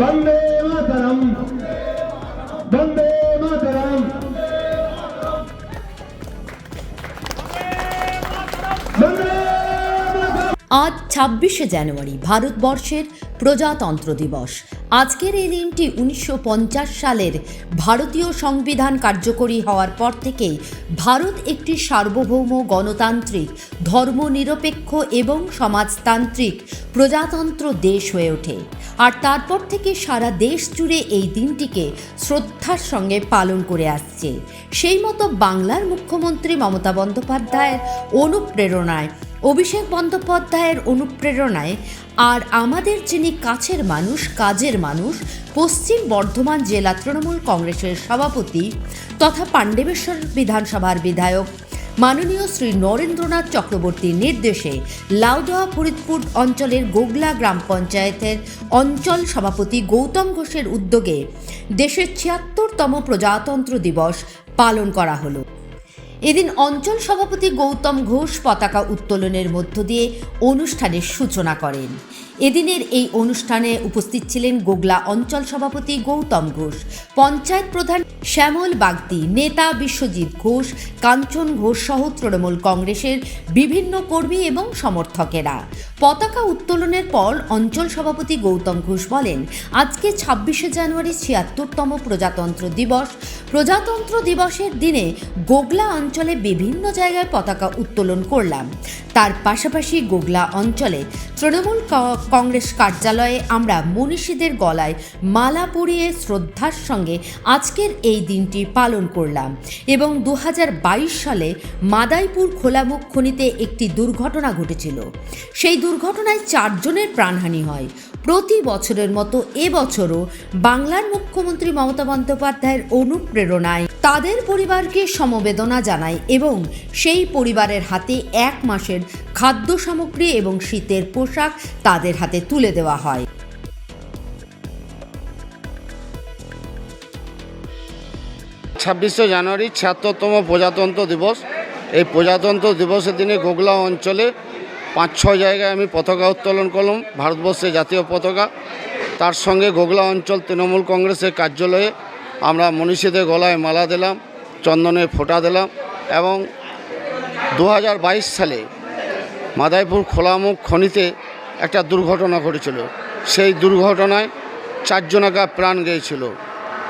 Bande Mataram, আজ ছাব্বিশে জানুয়ারি, ভারতবর্ষের প্রজাতন্ত্র দিবস। আজকের এই দিনটি উনিশশো পঞ্চাশ সালের ভারতীয় সংবিধান কার্যকরী হওয়ার পর থেকেই ভারত একটি সার্বভৌম গণতান্ত্রিক, ধর্মনিরপেক্ষ এবং সমাজতান্ত্রিক প্রজাতন্ত্র দেশ হয়ে ওঠে। আর তারপর থেকে সারা দেশ জুড়ে এই দিনটিকে শ্রদ্ধার সঙ্গে পালন করে আসছে। সেই মতো বাংলার মুখ্যমন্ত্রী মমতা বন্দ্যোপাধ্যায়ের অনুপ্রেরণায় অভিষেক বন্দ্যোপাধ্যায়ের অনুপ্রেরণায় আর আমাদের যিনি কাছের মানুষ, কাজের মানুষ, পশ্চিম বর্ধমান জেলা তৃণমূল কংগ্রেসের সভাপতি তথা পাণ্ডবেশ্বর বিধানসভার বিধায়ক, মাননীয় শ্রী নরেন্দ্রনাথ চক্রবর্তীর নির্দেশে লাউদোয়া ফরিদপুর অঞ্চলের গোগলা গ্রাম পঞ্চায়েতের অঞ্চল সভাপতি গৌতম ঘোষের উদ্যোগে দেশের ছিয়াত্তরতম প্রজাতন্ত্র দিবস পালন করা হলো। এদিন অঞ্চল সভাপতি গৌতম ঘোষ পতাকা উত্তোলনের মধ্য দিয়ে অনুষ্ঠানের সূচনা করেন। এদিনের এই অনুষ্ঠানে উপস্থিত ছিলেন গোগলা অঞ্চল সভাপতি গৌতম ঘোষ, পঞ্চায়েত প্রধান শ্যামল বাগদি, নেতা বিশ্বজিৎ ঘোষ, কাঞ্চন ঘোষ সহ তৃণমূল কংগ্রেসের বিভিন্ন কর্মী এবং সমর্থকেরা। পতাকা উত্তোলনের পর অঞ্চল সভাপতি গৌতম ঘোষ বলেন, আজকে ছাব্বিশে জানুয়ারি ছিয়াত্তরতম প্রজাতন্ত্র দিবস। প্রজাতন্ত্র দিবসের দিনে গোগলা অঞ্চলে বিভিন্ন জায়গায় পতাকা উত্তোলন করলাম। তার পাশাপাশি গোগলা অঞ্চলে তৃণমূল কংগ্রেস কার্যালয়ে আমরা মনীষীদের গলায় মালা পরিয়ে শ্রদ্ধার সঙ্গে আজকের এই দিনটি পালন করলাম এবং দু হাজার বাইশ সালে মাদাইপুর খোলামুখ খনিতে একটি দুর্ঘটনা ঘটেছিল। সেই দুর্ঘটনায় চারজনের প্রাণহানি হয়। প্রতি বছরের মতো এবছরও বাংলার মুখ্যমন্ত্রী মমতা বন্দ্যোপাধ্যায়ের অনুপ্রেরণায় তাদের পরিবারকে সমবেদনা জানায় এবং সেই পরিবারের হাতে এক মাসের খাদ্য সামগ্রী এবং শীতের পোশাক তাদের হাতে তুলে দেওয়া হয়। ছাব্বিশে জানুয়ারি ছিয়াত্তরতম প্রজাতন্ত্র দিবস। এই প্রজাতন্ত্র দিবসের দিনে গোগলা অঞ্চলে পাঁচ ছয় জায়গায় আমি পতাকা উত্তোলন করলাম, ভারতবর্ষের জাতীয় পতাকা। তার সঙ্গে গোগলা অঞ্চল তৃণমূল কংগ্রেসের কার্যালয়ে আমরা মনীষীদের গলায় মালা দিলাম, চন্দনে ফোঁটা দিলাম এবং দু হাজার বাইশ সালে মাদাইপুর খোলামুখ খনিতে একটা দুর্ঘটনা ঘটেছিল। সেই দুর্ঘটনায় চারজনাকা প্রাণ গিয়েছিল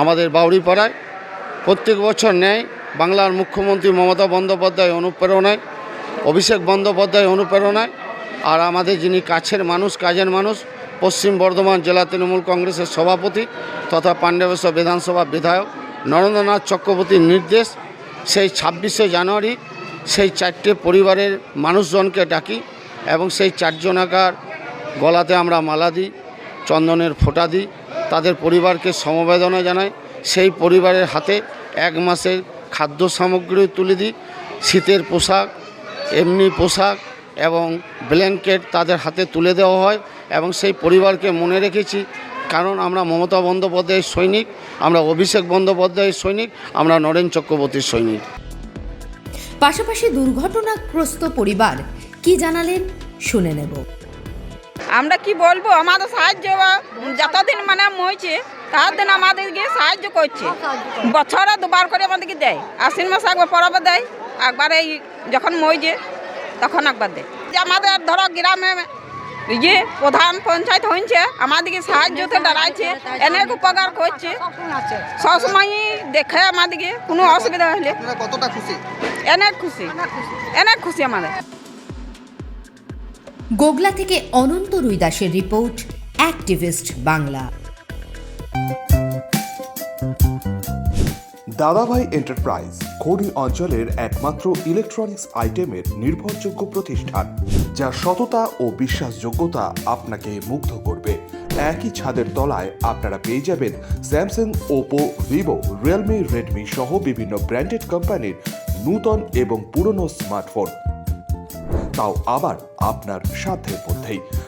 আমাদের বাউড়িপাড়ায়। প্রত্যেক বছর ন্যায় বাংলার মুখ্যমন্ত্রী মমতা বন্দ্যোপাধ্যায় অনুপ্রেরণায় অভিষেক বন্দ্যোপাধ্যায় অনুপ্রেরণায় আর আমাদের যিনি কাছের মানুষ, কাজের মানুষ, পশ্চিম বর্ধমান জেলা তৃণমূল কংগ্রেসের সভাপতি তথা পাণ্ডবেশ্বর বিধানসভা বিধায়ক নরেন্দ্রনাথ চক্রবর্তীর নির্দেশ, সেই ছাব্বিশে জানুয়ারি সেই চারটে পরিবারের মানুষজনকে ডাকি এবং সেই চারজন চারজনাকার গলাতে আমরা মালা দিই, চন্দনের ফোঁটা দিই, তাদের পরিবারকে সমবেদনা জানাই, সেই পরিবারের হাতে এক মাসের খাদ্য সামগ্রী তুলে দিই, শীতের পোশাক এমনি পোশাক এবং ব্ল্যাঙ্কেট তাদের হাতে তুলে দেওয়া হয় এবং সেই পরিবারকে মনে রেখেছি। কারণ আমরা মমতা বন্দ্যোপাধ্যায়ের সৈনিক আমরা অভিষেক বন্দ্যোপাধ্যায়ের সৈনিক আমরা নরেন চক্রবর্তীর সৈনিক। পাশাপাশি দুর্ঘটনাগ্রস্ত পরিবার কি জানালেন শুনে নেব। আমরা কি বলব আমাদের সাহায্য বা- যতদিন মানে মইছে ততদিন আমাদেরকে সাহায্য করছে। বছরে দুবার করে আমাদেরকে দেয়। আশ্বিন মাসে একবার পরবে দেয়। একবার এই যখন মই যে তখন একবার দেয় যে আমাদের ধরো গ্রামে ইয়ে প্রধান পঞ্চায়েত হয়েছে আমাদেরকে সাহায্যতে দাঁড়াইছে অনেক উপকার করছে। সবসময়ই দেখে আমাদেরকে কোনো অসুবিধা হলে। কতটা খুশি? অনেক খুশি। অনেক খুশি আমাদের। গোগলা থেকে Ananta রুইদাসের report activist Bangla. Dadabhai enterprise খনি অঞ্চলের একমাত্র ইলেকট্রনিক্স আইটেমের নির্ভরযোগ্য প্রতিষ্ঠান, যা সততা ও বিশ্বাসযোগ্যতা আপনাকে মুগ্ধ করবে। একই ছাদের তলায় আপনারা পেয়ে যাবেন Samsung Oppo Vivo Realme Redmi সহ বিভিন্ন ব্র্যান্ডেড কোম্পানির নূতন এবং পুরনো স্মার্টফোন তাও আবার আপনার সাধ্যের মধ্যেই।